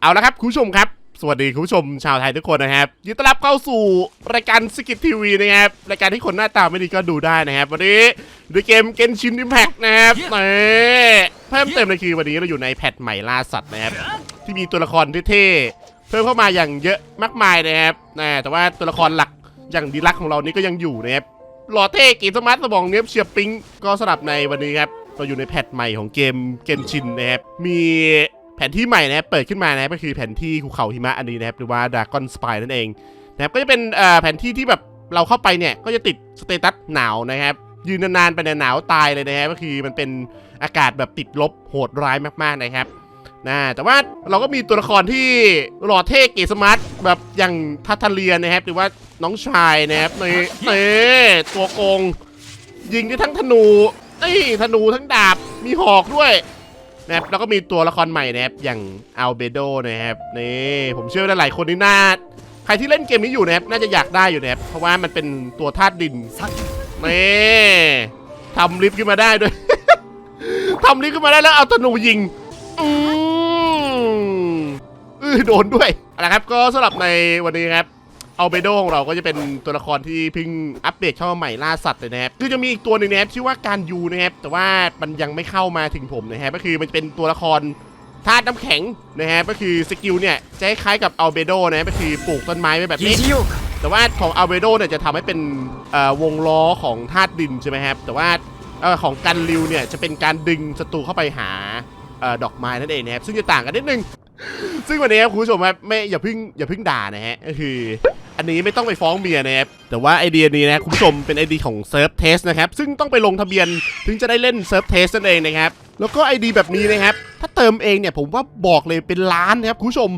เอาละครับคุณผู้ชมครับ สวัสดีคุณผู้ชมชาวไทยทุกคนนะครับยินดีต้อนรับเข้าสู่รายการสกิททีวีนะครับรายการที่คนหน้าตาไม่ดีก็ดูได้นะครับ วันนี้ด้วยเกมเกนชิน i ิ p แพ t นะครับนี่เพิ่มเติมเลยคือวันนี้เราอยู่ในแพทใหม่ล่าสัตว์นะครับ ที่มีตัวละครเท่ๆเพิ่มเข้ามาอย่างเยอะมากมายนะครับนะแต่ว่าตัวละครหลักอย่างดีลักของเรานี่ก็ยังอยู่นะครับหล่อเท่เกีสมาร์ทสมองเนี้ยบเฉียบปิ๊งก็สลับในวันนี้ครับเราอยู่ในแพทใหม่ของเกมเกนชินนะครับมีแผนที่ใหม่นะครับเปิดขึ้นมานะครับก็คือแผนที่ภูเขาหิมะอันนี้นะครับหรือว่าดากอนสปายนั่นเองนะครับก็จะเป็นเอ่อแผนที่ที่แบบเราเข้าไปเนี่ยก็จะติดสเตตัสหนาวนะครับยืนนานๆไปเนี่ยหนาวตายเลยนะครับก็คือมันเป็นอากาศแบบติดลบโหดร้ายมากๆนะครับนะแต่ว่าเราก็มีตัวละครที่หล่อเท่เก๋สมาร์ทแบบอย่างทัตเลียนนะครับ หรือว่าน้องชายนะครับในในตัวโกง ยิงได้ทั้งธนูเอ้ธนูทั้งดาบมีหอกด้วย นะครับแล้วก็มีตัวละครใหม่นะครับอย่างอัลเบโดนะครับนี่ผมเชื่อว่าหลายคนนี่น่าใครที่เล่นเกมนี้อยู่นะครับน่าจะอยากได้อยู่นะครับเพราะว่ามันเป็นตัวธาตุดินนี่ทำลิฟต์ขึ้นมาได้ด้วย ทำลิฟต์ขึ้นมาได้แล้วเอาธนูยิงอืมเออโดนด้วยอาละครับก็สำหรับในวันนี้ครับ อาเบโดของเราก็จะเป็นตัวละครที่เพิ่งอัปเดตเข้ามาใหม่ล่าสัตว์เลยนะครับคือจะมีอีกตัวหนึ่งนะครับชื่อว่าการยูนะครับแต่ว่ามันยังไม่เข้ามาถึงผมนะครับก็คือมันเป็นตัวละครธาตุน้ำแข็งนะฮะก็คือสกิลเนี่ยจะคล้ายๆกับอัลเบโดนะก็คือปลูกต้นไม้ไว้แบบนี้แต่ว่าของอัลเบโดเนี่ยจะทำให้เป็นวงล้อของธาตุดินใช่ไหมครับแต่ว่าออของกันริวเนี่ยจะเป็นการดึงศัตรูเข้าไปหาออดอกไม้นั่นเองนะครับซึ่งจะต่างกันนิดนึงซึ่งวันนี้ครับคุณผู้ชมครับไม่อย่าเพิ่งอย่าเพิ่งด่านะฮะก็คืออันนี้ไม่ต้องไปฟ้องเมียนะครับแต่ว่าไอเดียนี้นะคุณผู้ชมเป็นไอเดียของเซิร์ฟเทสนะครับซึ่งต้องไปลงทะเบียนถึงจะได้เล่นเซิร์ฟเทสนั่นเองนะครับแล้วก็ไอเดียแบบนี้นะครับถ้าเติมเองเนี่ยผมว่าบอกเลยเป็นล้านนะครับคุณผู้ชม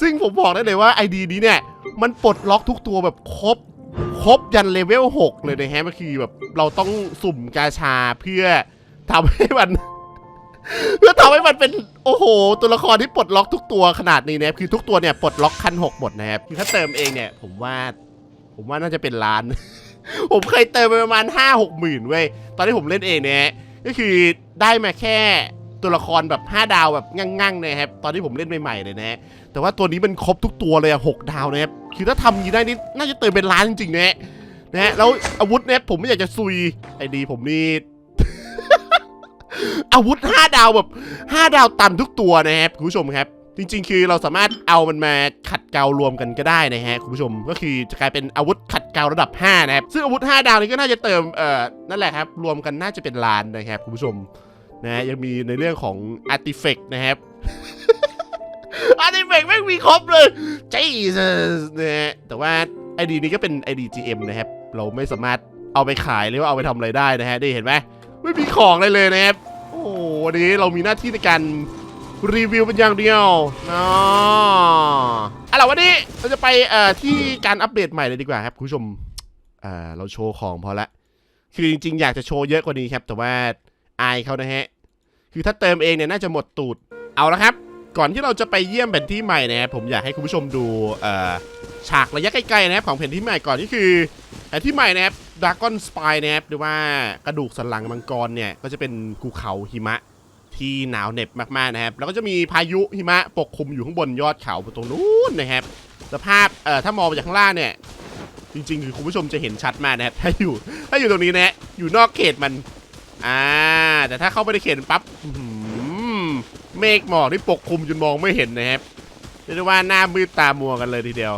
ซึ่งผมบอกได้เลยว่าไอเดียนี้เนี่ยมันปลดล็อกทุกตัวแบบครบครบยันเลเวล6เลยนะฮะก็คือแบบเราต้องสุ่มกาชาเพื่อทำให้มัน เพื่อทำให้มันเป็นโอ้โห ตัวละครที่ปลดล็อกทุกตัวขนาดนี้นะครับคือทุกตัวเนี่ยปลดล็อกคันหกหมดนะครับคือถ้าเติมเองเนี่ย ผมว่า ผมว่าน่าจะเป็นล้าน ผมเคยเติมไปประมาณ5 6หกหมื่นเว้ยตอนที่ผมเล่นเองเนี่ยก็คือได้มาแค่ตัวละครแบบ5ดาวแบบงั่งๆนะครับตอนที่ผมเล่นใหม่ๆเลยนะแต่ว่าตัวนี้มันครบทุกตัวเลยอะหกดาวนะครับคือถ้าทำอย่างนี้ได้นี่น่าจะเติมเป็นล้านจริงๆนะนะฮะแล้วอาวุธเนี่ยผมไม่อยากจะซุยไอดี ผมนี่ อาวุธ 5 ดาวแบบ 5 ดาวต่ำทุกตัวนะครับคุณผู้ชมครับ จริง ๆ คือเราสามารถเอามันมาขัดเกลารวมกันก็ได้นะฮะคุณผู้ชมก็คือจะกลายเป็นอาวุธขัดเกลาระดับ 5 นะครับ ซึ่งอาวุธ 5 ดาวนี้ก็น่าจะเติมเอ่อนั่นแหละครับ รวมกันน่าจะเป็นล้านนะครับคุณผู้ชมนะฮะยังมีในเรื่องของอาร์ติเฟกนะครับอาร์ติเฟกไม่มีครบเลย Jesus นะฮะแต่ว่าไอดีนี้ก็เป็น ID GM นะครับ เราไม่สามารถเอาไปขายหรือว่าเอาไปทำอะไรได้นะฮะได้เห็นไหมไม่มีของอะไรเลยนะครับ โอ้โหวันนี้เรามีหน้าที่ในการรีวิวเป็นอย่างเดียวนะเอาล่ะวันนี้เราจะไปเอ่อที่การอัปเดตใหม่เลยดีกว่าครับคุณผู้ชมเอ่อเราโชว์ของพอละ คือจริง ๆ อยากจะโชว์เยอะกว่านี้ครับ แต่ว่าอายเขานะฮะ คือถ้าเติมเองเนี่ยน่าจะหมดตูด เอาละครับ ก่อนที่เราจะไปเยี่ยมแผนที่ใหม่นะครับผมอยากให้คุณผู้ชมดูฉากระยะใกล้ๆนะครับของแผนที่ใหม่ก่อนที่คือแผนที่ใหม่นะครับดากอนสปายนะครับหรือว่ากระดูกสันหลังมังกรเนี่ยก็จะเป็นภูเขาหิมะที่หนาวเหน็บมากๆนะครับ แล้วก็จะมีพายุหิมะปกคลุมอยู่ข้างบนยอดเขาตรงนู้นนะครับสภาพเอ่อถ้ามองไปจากข้างล่างเนี่ยจริงๆคือคุณผู้ชมจะเห็นชัดมากนะครับถ้าอยู่ถ้าอยู่ตรงนี้นะอยู่นอกเขตมันอ่าแต่ถ้าเข้าไปในเขตปั๊บ เมฆหมอกที่ปกคลุมจนมองไม่เห็นนะครับเรียกได้ว่าหน้ามืดตามัวกันเลยทีเดียว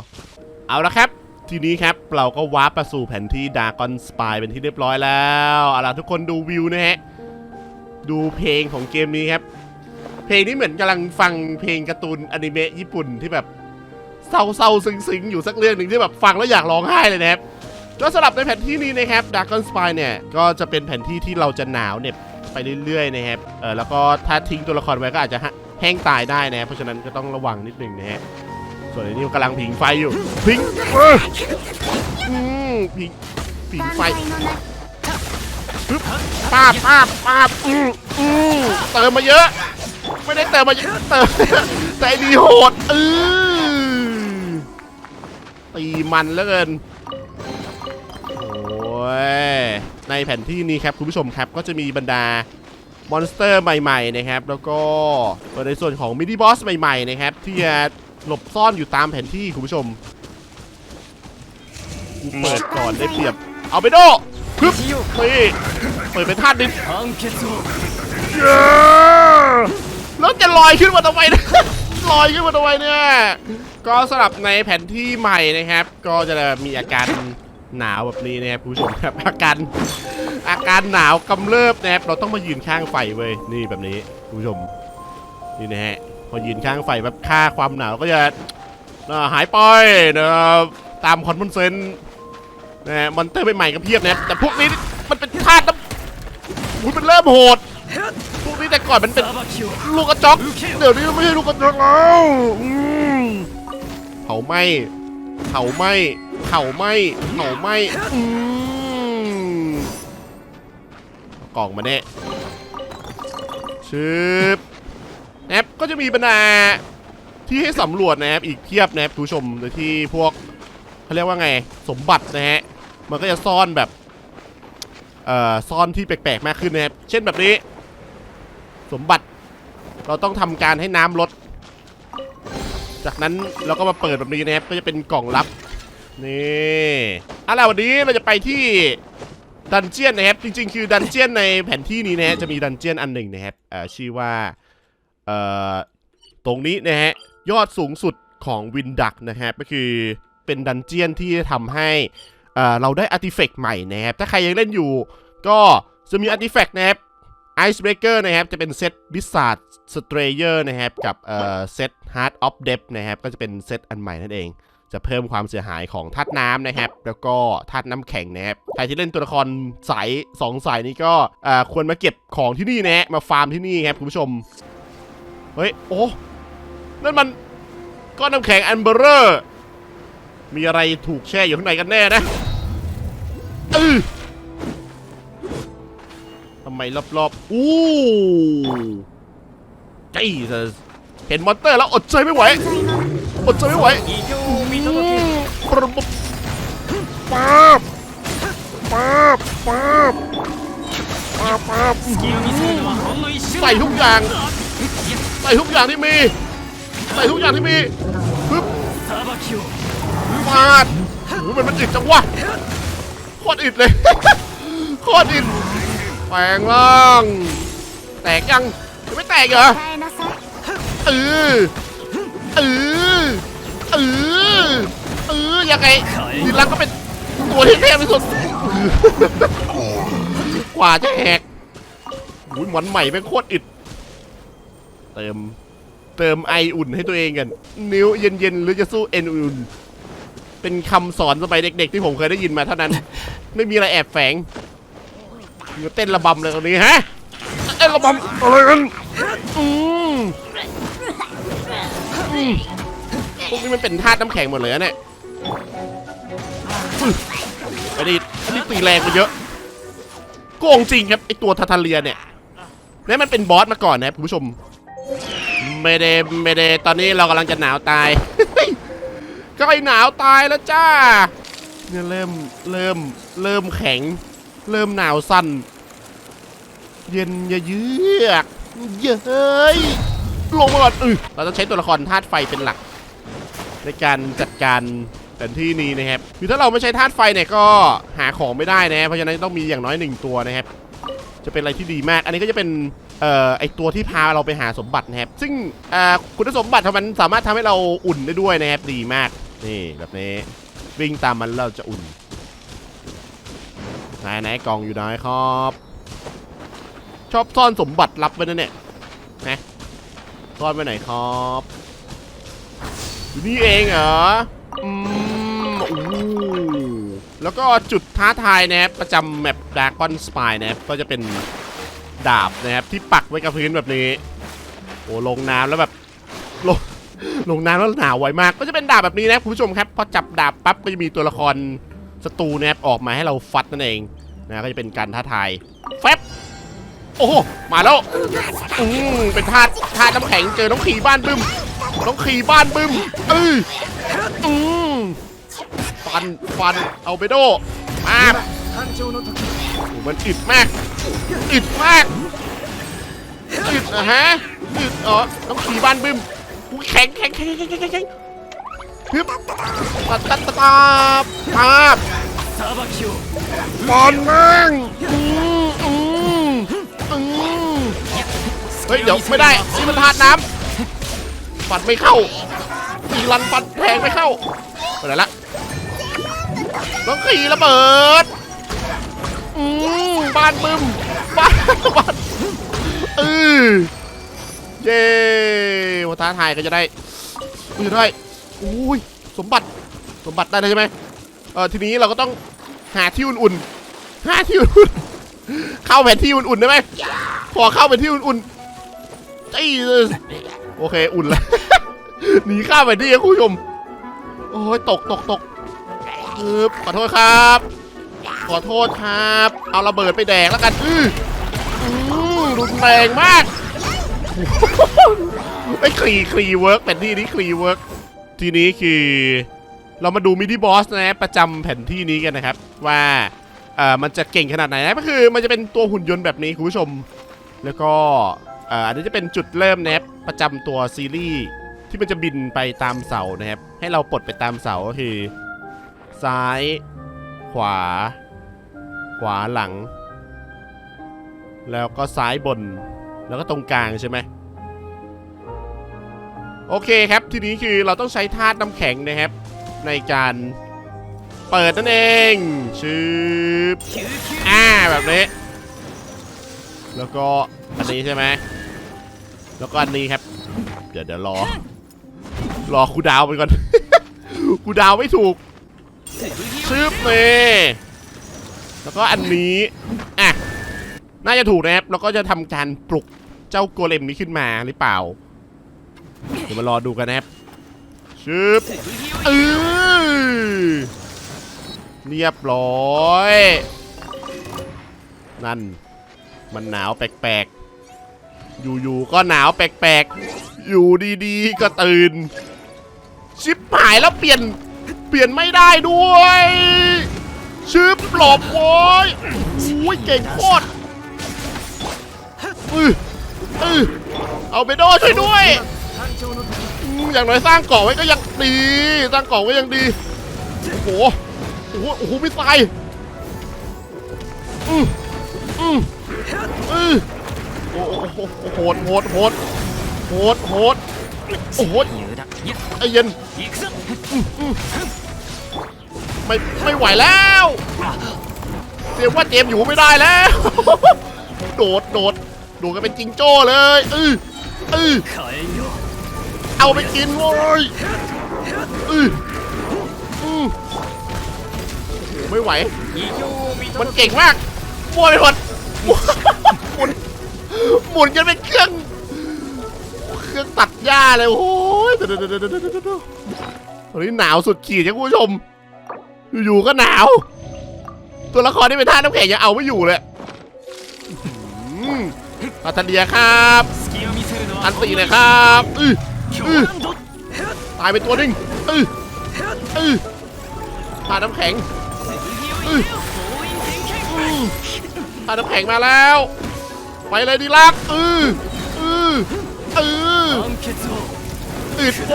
เอาละครับ ทีนี้ครับเราก็วาร์ปมาสู่แผนที่ดากอนสปายเป็นที่เรียบร้อยแล้วเอาล่ะทุกคนดูวิวนะฮะดูเพลงของเกมนี้ครับ เพลงนี้เหมือนกำลังฟังเพลงการ์ตูนอนิเมะญี่ปุ่นที่แบบเศร้าๆซึ้งๆ อยู่สักเรื่องหนึ่งที่แบบฟังแล้วอยากร้องไห้เลยนะครับก็สำหรับในแผนที่นี้นะครับ Dragon Spy เนี่ยก็จะเป็นแผนที่ที่เราจะหนาวเน็บ ไปเรื่อยๆนะครับเออแล้วก็ถ้าทิ้งตัวละครไว้ก็อาจจะแห้งตายได้นะเพราะฉะนั้นก็ต้องระวังนิดนึงนะฮะส่วนอันนี้กำลังผิงไฟอยู่ผิงเอออืมผิงผิงไฟป้าบป้าบป้าบอืมอืมเติมมาเยอะ ไม่ได้เติมมาเยอะเติมแต่ดีโหดเออตีมันเหลือเกินโอ้ย ในแผนที่นี้ครับคุณผู้ชมครับก็จะมีบรรดามอนสเตอร์ใหม่ๆนะครับ แล้วก็ในส่วนของมินิบอสใหม่ๆนะครับ ที่จะหลบซ่อนอยู่ตามแผนที่คุณผู้ชมกูเปิดก่อนได้เปรียบ เอาไปโดปึ๊บนี่เปิดเป็นธาตุดินแล้วจะลอยขึ้นมาทำไมนะลอยขึ้นมาทำไมเนี่ย ก็สลับในแผนที่ใหม่นะครับ ก็จะมีอาการ หนาวแบบนี้นะครับผู้ชมครับอาการอาการหนาวกำเริบนะครับเราต้องมายืนข้างไฟเว้ยนี่แบบนี้ผู้ชมนี่นะฮะพอยืนข้างไฟแบบค่าความหนาวก็จะหายไปนะตามคอนเวนเซนต์นะมอนเตอร์ใหม่ๆก็เพียบนะแต่พวกนี้มันเป็นธาตุน้ำอุ้ยมันเริ่มโหดพวกนี้แต่ก่อนมันเป็นลูกกระจอกเดี๋ยวนี้ไม่ใช่ลูกกระจกแล้วเผาไหม เผาไหมเผาไหมเผาไหมอืมกล่องมาเนี่ยชืบแอปก็จะมีบรรดาที่ให้สำรวจนะครับอีกเพียบนะครับคุณผู้ชมโดยที่พวกเขาเรียกว่าไงสมบัตินะฮะมันก็จะซ่อนแบบเอ่อซ่อนที่แปลกๆมากขึ้นนะครับเช่นแบบนี้ สมบัติเราต้องทำการให้น้ำลด จากนั้นเราก็มาเปิดแบบนี้นะครับก็จะเป็นกล่องลับนี่เอาล่ะวันนี้เราจะไปที่ดันเจียนนะครับจริง ๆ คือดันเจียนในแผนที่นี้นะฮะจะมีดันเจียนอันหนึ่งนะครับเอ่อชื่อว่าเอ่อตรงนี้นะฮะยอดสูงสุดของวินดักนะครับก็คือเป็นดันเจียนที่ทำให้เอ่อเราได้อาร์ติแฟกต์ใหม่นะครับถ้าใครยังเล่นอยู่ ก็จะมีอาร์ติแฟกต์นะครับ Icebreaker นะครับจะเป็นเซต Wizard Strayer นะครับกับเอ่อเซต Heart of Depth นะครับก็จะเป็นเซตอันใหม่นั่นเอง จะเพิ่มความเสียหายของธาตุน้ำนะครับ แล้วก็ธาตุน้ำแข็งนะครับใครที่เล่นตัวละครสายสองสายนี้ก็เอ่อควรมาเก็บของที่นี่นะฮะมาฟาร์มที่นี่ครับคุณผู้ชมเฮ้ยโอ้นั่นมันก้อนน้ำแข็งอันเบอร์เรอร์มีอะไรถูกแช่อยู่ข้างในกันแน่นะอือทำไมรอบๆ อู้จีเห็นมอนเตอร์แล้วอดใจไม่ไหว อดใจไม่ไหวปรบปาบปาบปาบปาบปาบใส่ทุกอย่าง ใส่ทุกอย่างที่มี ใส่ทุกอย่างที่มีปึ๊บมาดโอ้มันมันอิดจังวะโคตรอึดเลยโคตรอึด แปลงร่าง แตกยังยังไม่แตกเหรอเออเออเออเออยังไงดีลักก็เป็นตัวที่แทบไม่สุดกว่าจะแหกอุ้ยหมอนใหม่แม่งโคตรอิด เติม เติมไออุ่นให้ตัวเองกัน นิ้วเย็นๆ หรือจะสู้เอ็นอุ่น เป็นคำสอนสมัยเด็กๆ ที่ผมเคยได้ยินมาเท่านั้น ไม่มีอะไรแอบแฝง อยู่เต้นระบำเลยตรงนี้ฮะเต้นระบำอะไรกันอืมอืมพวกนี้มันเป็นธาตุน้ำแข็งหมดเลยนะเนี่ยอุ๊ยอันนี้อันนี้ตีแรงไปเยอะโกงจริงครับไอตัวทาทาเลียเนี่ยนี่มันเป็นบอสมาก่อนนะครับคุณผู้ชม ไม่ได้ไม่ได้ตอนนี้เรากำลังจะหนาวตายใกล้หนาวตายแล้วจ้าเนี่ยเริ่มเริ่มเริ่มแข็ง เริ่มหนาวสั่น เย็นเยือกเย้ยลงมาก่อนอือเราต้องใช้ตัวละครธาตุไฟเป็นหลัก ในการจัดการแผนที่นี้นะครับคือถ้าเราไม่ใช้ธาตุไฟเนี่ยก็หาของไม่ได้นะเพราะฉะนั้นต้องมีอย่างน้อยหนึ่งตัวนะครับ จะเป็นอะไรที่ดีมาก อันนี้ก็จะเป็นเอ่อไอตัวที่พาเราไปหาสมบัตินะครับ ซึ่งอ่าคุณสมบัติของมันสามารถทำให้เราอุ่นได้ด้วยนะครับ ดีมาก นี่แบบนี้วิ่งตามมันเราจะอุ่น ไหนไหนกล่องอยู่ไหนครับ ชอบซ่อนสมบัติลับไว้นะเนี่ยนะซ่อนไว้ไหนครับอยู่นี่เองเหรออืมอู้แล้วก็จุดท้าทายนะครับประจำแมปดากอนสปายนะครับก็จะเป็นดาบนะครับที่ปักไว้กับพื้นแบบนี้ โอ้ลงน้ำแล้วแบบลงลงน้ำแล้วหนาวไวมาก ก็จะเป็นดาบแบบนี้นะคุณผู้ชมครับ พอจับดาบปั๊บก็จะมีตัวละคร ศัตรูนะครับออกมาให้เราฟัดนั่นเองนะก็จะเป็นการท้าทายแฟบโอ้โหมาแล้วอืมเป็นธาตุธาตุน้ำแข็งเจอต้องขี่บ้านบึ้มต้องขี่บ้านบึ้มเอออืมฟันฟันเอาไปโดมามันอึดมากอึดมากอึดนะฮะอึดเออต้องขี่บ้านบึ้มแข็งแข็งแข็งแข็งแข็ง ฮึบตัดตัดตัดภาพบอลมั่งอืมอืมอืมเฮ้ย เดี๋ยว ไม่ได้นี่มันธาตุน้ำปัดไม่เข้าตีรันปัดแทงไม่เข้าไปไหนละน้องขี่ระเบิดอืมบ้านบึ้มบ้านบ้านเออเย้พอท้าทายก็จะได้ก็จะได้ อุ้ยสมบัติสมบัติได้เลยใช่ไหมเออทีนี้เราก็ต้องหาที่อุ่นๆหาที่อุ่นๆเข้าแผนที่อุ่นๆได้ไหมพอเข้าแผนที่อุ่นๆจี้โอเคอุ่นแล้วหนีข้ามแผนที่คุณผู้ชมโอ้ยตกตกตกปึ๊บขอโทษครับ ขอโทษครับ เอาระเบิดไปแดกแล้วกัน อื้ออือรุนแรงมากไอ้คลีคลีเวิร์กแผนที่นี้คลีเวิร์ก ทีนี้คือเรามาดูมินิบอสนะประจำแผนที่นี้กันนะครับ ว่าเอ่อมันจะเก่งขนาดไหนนะก็คือมันจะเป็นตัวหุ่นยนต์แบบนี้คุณผู้ชม แล้วก็เอ่ออันนี้จะเป็นจุดเริ่มนะครับประจำตัวซีรีส์ที่มันจะบินไปตามเสานะครับ ให้เราปลดไปตามเสาก็คือ ซ้าย ขวา ขวาหลัง แล้วก็ซ้ายบน แล้วก็ตรงกลางใช่ไหม โอเคครับ ทีนี้คือเราต้องใช้ธาตุน้ำแข็งนะครับ ในการเปิดนั่นเองชืบอ่าแบบนี้ แล้วก็อันนี้ใช่ไหมแล้วก็อันนี้ครับ เดี๋ยวเดี๋ยวรอ รอคูดาวไปก่อน คูดาวไม่ถูกชืบเลยแล้วก็อันนี้อะน่าจะถูกนะครับ แล้วก็จะทำการปลุกเจ้าโกเลมนี้ขึ้นมาหรือเปล่า เดี๋ยวมารอดูกันนะครับชืบをเออเรียบร้อย นั่น มันหนาวแปลกๆ อยู่ๆ ก็หนาวแปลกๆ อยู่ดีๆ ก็ตื่น ชิปหายแล้วเปลี่ยน เปลี่ยนไม่ได้ด้วยชิปหลบโว้ยอุ้ยเก่งโคตรอืออือเอาไปโดช่วยด้วย อย่างน้อยสร้างเกาะไว้ก็ยังดี สร้างเกาะไว้ยังดี โอ้โห โอ้โหโอ้โหมิสไซล์อืมอืมอือโอ้โหโหดโหดโหดโหดโหดโอ้โหไอเย็นไม่ไม่ไหวแล้วเสียว่าเจมอยู่ไม่ได้แล้ว โดดโดดโดดกันเป็นจิงโจ้เลย อืออือ เอาไปกินโว้ยไม่ไหวมันเก่งมากมัวไปหมดหมุนหมุนหมุนเป็นเครื่อง เครื่องตัดหญ้าเลย โอ้ยเดี๋ยวเดี๋ยวเดี๋ยวเดี๋ยวเดี๋ยวตอนนี้หนาวสุดขีดครัคุณผู้ชม อยู่ๆก็หนาว ตัวละครที่เป็นท่าน้ำแข็งยังเอาไม่อยู่เลยอื้อัตเดียครับอันตีเลยครับ อื้อ ตายไปตัวหนึ่งตาน้ำแข็งตาน้ำแข็งมาแล้ว ไปเลยดีลักอืออืออืออึดโอ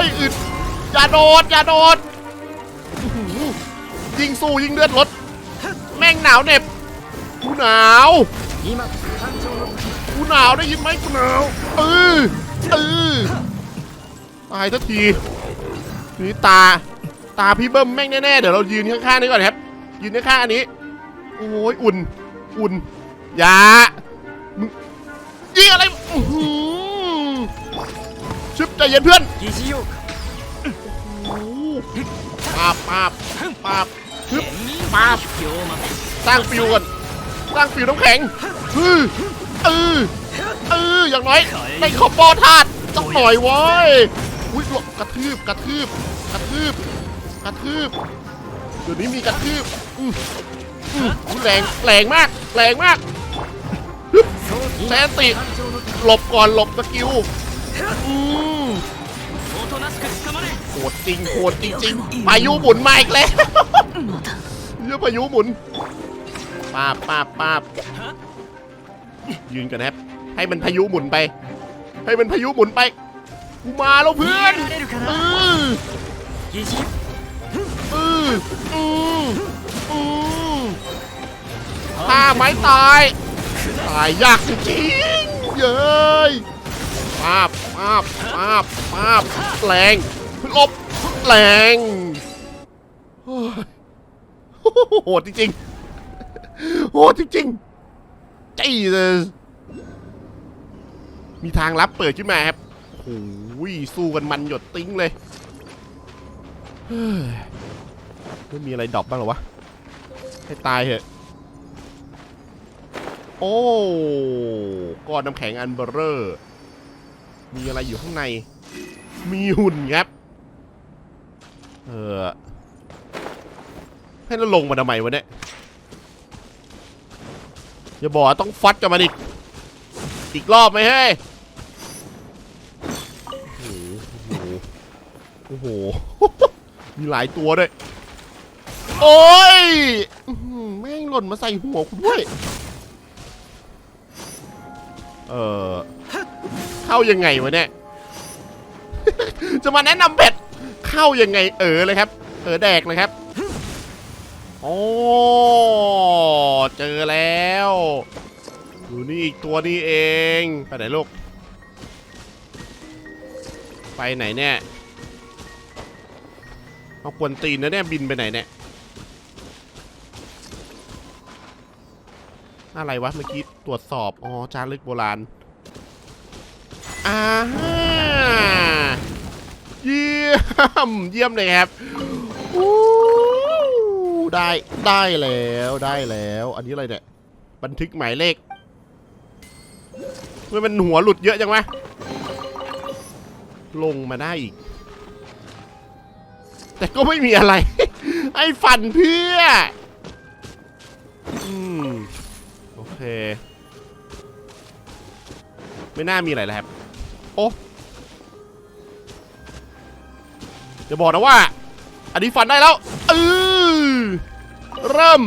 ยอึดอย่าโดดอย่าโดดยิงสู้ยิงเลือดลด แม่งหนาวเน็บกูหนาวกูหนาวได้ยินไหมกูหนาวเออเอ ตายทันทีนี่ตา ตาพี่เบิ้มแม่งแน่ๆ เดี๋ยวเรายืนข้างๆนี้ก่อนครับ ยืนข้างๆอันนี้ โอ้ยอุ่น อุ่น อย่า มึงยิงอะไรอื้อหือชึบใจเย็นเพื่อน 疑似用 โอ้โหปาบปาบปาบชึบ 天民 ปาบ 龙马 สร้างฟิวก่อนสร้างฟิวน้ำแข็งอือเออเอออย่างน้อยได้คอมโบธาตุต้องหน่อยเว้ย อุ้ยหลบกระทืบกระทืบกระทืบกระทืบเดี๋ยวนี้มีกระทืบอืมอืมแรงแรงมาก แรงมากแซนติหลบก่อนหลบสกิลอืมโหดจริงโหดจริงๆพายุหมุนมาอีกแล้วเยอะพายุหมุนป้าป้าป้ายืนกันครับให้มันพายุหมุนไป ให้มันพายุหมุนไป กูมาแล้วเพื่อนอือยิ่งอืออืออือถ้าไม่ตาย ตายยากจริงเย้ยป้าบป้าบป้าบป้าบแรงลบแรงโหดจริงโหดจริงๆ Jesus มีทางลับเปิดขึ้นมาครับ โอ้ยสู้กันมันหยดติ้งเลยเฮ้ยไม่มีอะไรดรอปบ้างหรอวะ ให้ตายเถอะ โอ้ก้อนน้ำแข็งอันเบอร์เรอร์ มีอะไรอยู่ข้างใน มีหุ่นครับ เออ ให้เราลงมาทำไมวะเนี่ย อย่าบอกว่าต้องฟัดกับมันอีก อีกรอบไหมเฮ้ย โอ้โห มีหลายตัวด้วย โอ้ยแม่งหล่นมาใส่หัวคุณด้วย เออเข้ายังไงวะเนี่ย จะมาแนะนำเบ็ด เข้ายังไงเออเลยครับ เออแดกเลยครับโอ้เจอแล้วอยู่นี่อีกตัวนี้เอง ไปไหนลูก ไปไหนเนี่ย เอาควนตีนนะเนี่ยบินไปไหนเนี่ยอะไรวะเมื่อกี้ตรวจสอบ อ๋อ จารึกโบราณอ่าฮะเยี่ยม เยี่ยมเลยครับได้ ได้แล้วได้แล้ว อันนี้อะไรเนี่ย บันทึกหมายเลขเมื่อมันหัวหลุดเยอะจังวะลงมาได้อีก แต่ก็ไม่มีอะไร ไอ้ฟันเพื่อ อืม โอเค ไม่น่ามีอะไรแล้วครับ โอ้จะบอกนะว่า อันนี้ฟันได้แล้วเออเริ่ม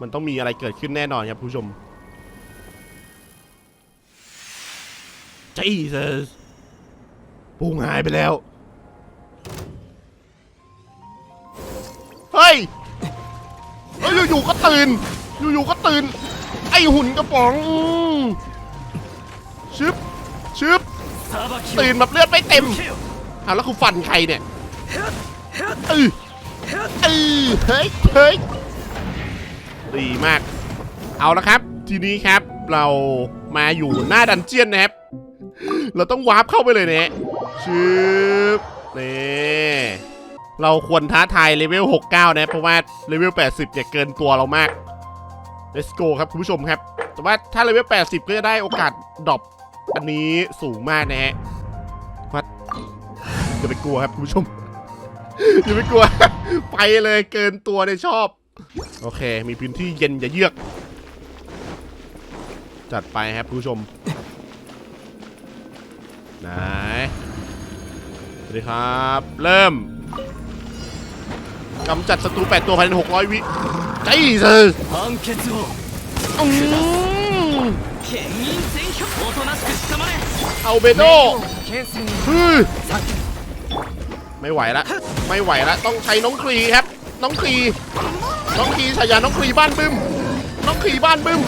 มันต้องมีอะไรเกิดขึ้นแน่นอนครับผู้ชม Jesus พุงหายไปแล้ว เฮ้ยแล้อยู่ๆก็ตื่น อยู่ๆก็ตื่น ไอ้หุ่นกระป๋องชึบชึบตื่นแบบเลือดไม่เต็มอาแล้วคุณฟันใครเนี่ยเออเออเฮ้ยเฮ้ยดีมาก เอาละครับ ทีนี้ครับเรามาอยู่หน้าดันเจียนนะครับ เราต้องวาร์ปเข้าไปเลยเนี่ย ชึบนี่เราควรท้าทายเลเวล 69 นะ เพราะว่าเลเวล 80เนี่ยเกินตัวเรามาก let's go ครับคุณผู้ชมครับ แต่ว่าถ้าเลเวล 80 ก็จะได้โอกาสดรอปอันนี้สูงมากนะฮะวัดอย่าไปกลัวครับคุณผู้ชม อย่าไปกลัว ไปเลยเกินตัวในยชอบ โอเค มีพื้นที่เย็นอย่าเยือก จัดไปครับคุณผู้ชมนสวัส ดีครับ เริ่มกำจัดศัตรู 8 ตัวภายใน 600 วิใจเธอเอาเบโดไม่ไหวละ ไม่ไหวละ ต้องใช้น้องครีครับ น้องครีน้องครีฉายาน้องครีบ้านบึ้ม น้องครีบ้านบึ้ม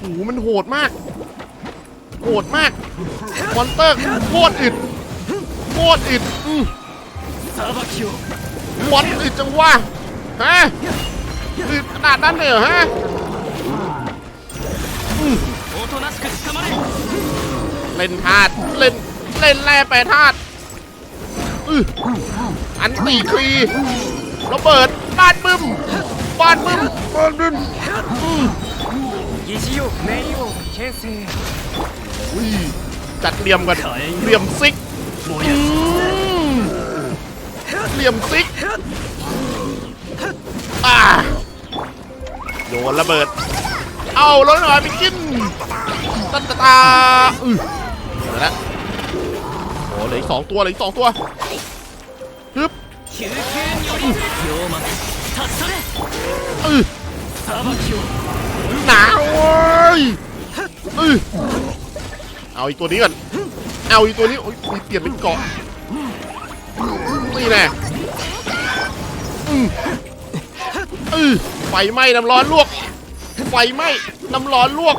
โอ้โหมันโหดมาก โหดมาก มอนเตอร์โคตรอึด คตรอิดมอนอิดจังวะฮะอิดขนาดนั้นเลยเหรอฮะเล่นธาตุเล่นเล่นแร่แปรธาตุอันตีครีระเบิดบ้านบึ้มบ้านบึ้มบ้านบึ้มจัดเรียมกันเรียมซิก เหลี่ยมซิกอ่าโยนระเบิด เอาร้อนหน่อยไปกินตันตาอือแล้วโอ้เหลือสองตัวเหลือสองตัวฮึบหนาวเอ้ย เอาอีกตัวนี้ก่อน เอาอีกตัวนี้โอ้ยเปลี่ยนเป็นเกาะนี่แน่เออไฟไหม้น้ำร้อนลวก ไฟไหม้น้ำร้อนลวก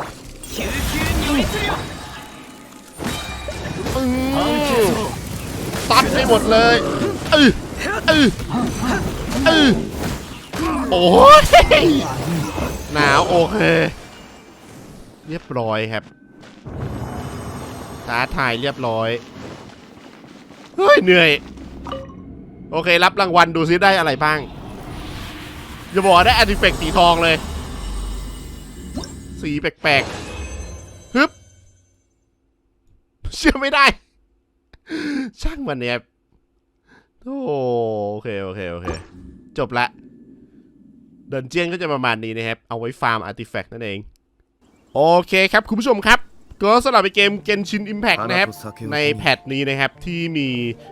ตัดไปหมดเลยเออเออเออโอ้ยหนาวโอเค เรียบร้อยครับ ท้าทายเรียบร้อย เฮ้ย เหนื่อย โอเค รับรางวัลดูซิได้อะไรบ้าง อย่าบอกได้อาร์ติเฟกต์สีทองเลย สีแปลกๆฮึบ เชื่อไม่ได้ ช่างมันเนี่ยโอ้โอเค โอเค โอเค จบละ เดินเจียนก็จะประมาณนี้นะครับ เอาไว้ฟาร์มอาร์ติแฟกต์นั่นเอง โอเคครับ คุณผู้ชมครับ ก็สำหรับในเกม Genshin Impact นะครับ ในแพทนี้นะครับ ที่มี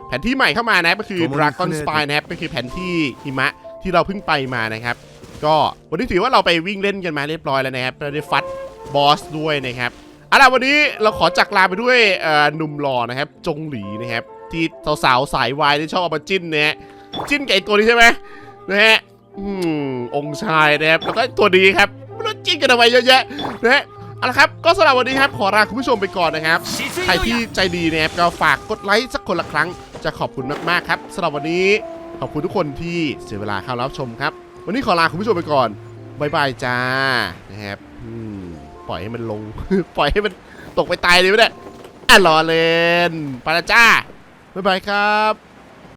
แผนที่ใหม่เข้ามานะครับก็คือ Dragon Spy นะครับก็คือแผนที่หิมะที่เราเพิ่งไปมานะครับ ก็วันนี้ถือว่าเราไปวิ่งเล่นกันมาเรียบร้อยแล้วนะครับเราได้ฟัดบอสด้วยนะครับเอาล่ะวันนี้เราขอจักลาไปด้วยเอ่อหนุ่มหล่อนะครับ จงหลีนะครับ ที่สาวๆสายวายที่ชอบเอามาจิ้นนะฮะจิ้นกับไอ้ตัวนี้ใช่ไหมนะฮะอืมองค์ชายนะครับแล้วก็ตัวนี้ครับไม่รู้จิ้นกันทำไมเยอะแยะนะฮะ เอาละครับ ก็สำหรับวันนี้ครับ ขอลาคุณผู้ชมไปก่อนนะครับ ใครที่ใจดีนะครับก็ฝากกดไลค์สักคนละครั้ง จะขอบคุณมากๆครับสำหรับวันนี้ขอบคุณทุกคนที่เสียเวลาเข้ารับชมครับ วันนี้ขอลาคุณผู้ชมไปก่อนบายบายจ้านะครับปล่อยให้มันลง ปล่อยให้มันตกไปตายเลยไม่ได้อะรอเล่นไปละจ้าบายบายครับ